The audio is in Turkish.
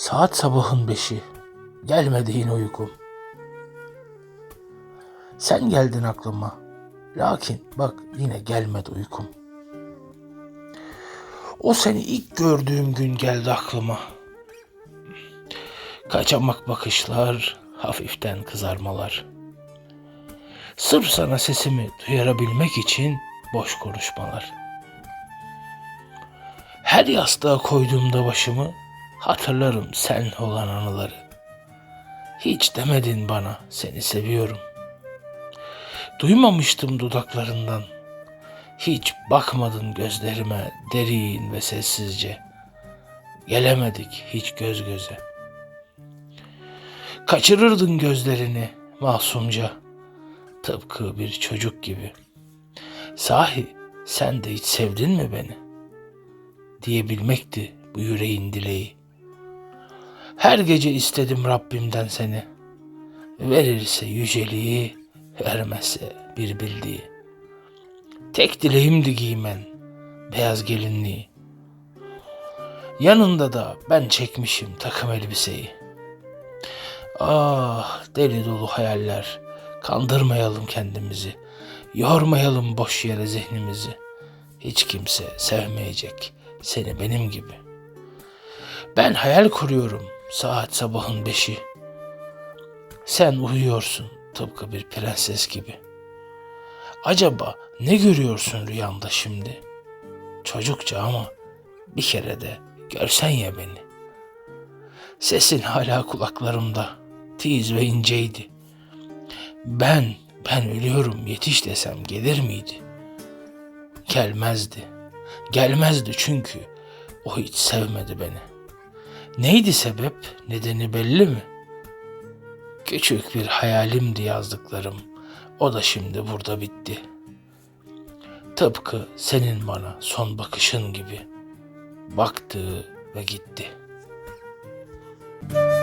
Saat sabahın beşi. Gelmedi yine uykum. Sen geldin aklıma. Lakin bak yine gelmedi uykum. O seni ilk gördüğüm gün geldi aklıma. Kaçamak bakışlar, hafiften kızarmalar. Sırf sana sesimi duyarabilmek için boş konuşmalar. Her yastığa koyduğumda başımı hatırlarım sen olan anıları. Hiç demedin bana seni seviyorum. Duymamıştım dudaklarından. Hiç bakmadın gözlerime derin ve sessizce. Gelemedik hiç göz göze. Kaçırırdın gözlerini masumca. Tıpkı bir çocuk gibi. Sahi sen de hiç sevdin mi beni? Diyebilmekti bu yüreğin dileği. Her gece istedim Rabbimden seni. Verirse yüceliği, vermezse bir bildiği. Tek dileğimdi giymen, beyaz gelinliği. Yanında da ben çekmişim takım elbiseyi. Ah deli dolu hayaller, kandırmayalım kendimizi. Yormayalım boş yere zihnimizi. Hiç kimse sevmeyecek seni benim gibi. Ben hayal kuruyorum saat sabahın beşi. Sen uyuyorsun tıpkı bir prenses gibi. Acaba ne görüyorsun rüyanda şimdi? Çocukça ama bir kere de görsen ya beni. Sesin hala kulaklarımda, tiz ve inceydi. Ben, ben ölüyorum yetiş desem gelir miydi? Gelmezdi. Gelmezdi çünkü o hiç sevmedi beni. Neydi sebep? Nedeni belli mi? Küçük bir hayalimdi yazdıklarım. O da şimdi burada bitti. Tıpkı senin bana son bakışın gibi baktı ve gitti. Müzik